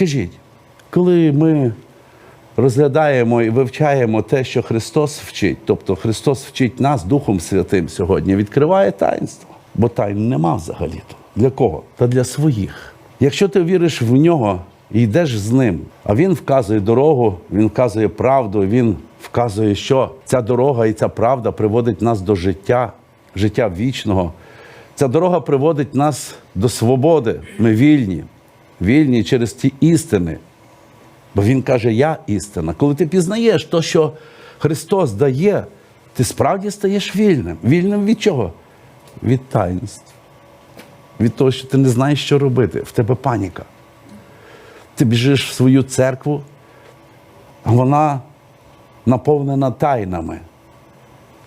Скажіть, коли ми розглядаємо і вивчаємо те, що Христос вчить, тобто Христос вчить нас Духом Святим сьогодні, відкриває таїнство, бо тайн нема взагалі-то. Для кого? Та для своїх. Якщо ти віриш в нього і йдеш з ним, а він вказує дорогу, він вказує правду, він вказує, що ця дорога і ця правда приводить нас до життя, життя вічного. Ця дорога приводить нас до свободи. Ми вільні, вільні через ті істини. Бо Він каже, я істина. Коли ти пізнаєш то, що Христос дає, ти справді стаєш вільним. Вільним від чого? Від таїнств. Від того, що ти не знаєш, що робити. В тебе паніка. Ти біжиш в свою церкву, вона наповнена тайнами.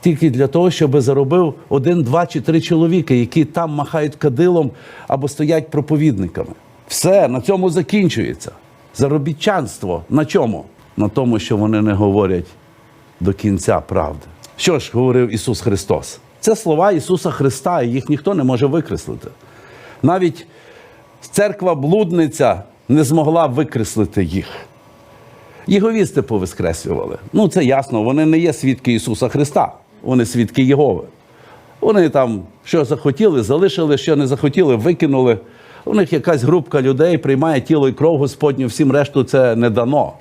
Тільки для того, щоб заробив один, два чи три чоловіки, які там махають кадилом або стоять проповідниками. Все на цьому закінчується. Заробітчанство на чому? На тому, що вони не говорять до кінця правди. Що ж говорив Ісус Христос? Це слова Ісуса Христа, і їх ніхто не може викреслити. Навіть церква блудниця не змогла викреслити їх. Єговісти повискреслювали. Ну, це ясно, вони не є свідки Ісуса Христа, вони свідки Єгови. Вони там що захотіли, залишили, що не захотіли, викинули. У них якась групка людей приймає тіло і кров Господню, всім решту це не дано.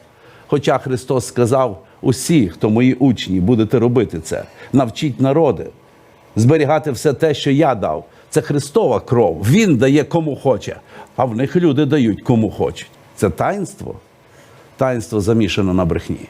Хоча Христос сказав: усі, хто мої учні, будете робити це, навчіть народи, зберігати все те, що я дав. Це Христова кров. Він дає кому хоче, а в них люди дають кому хочуть. Це таїнство. Таїнство замішано на брехні.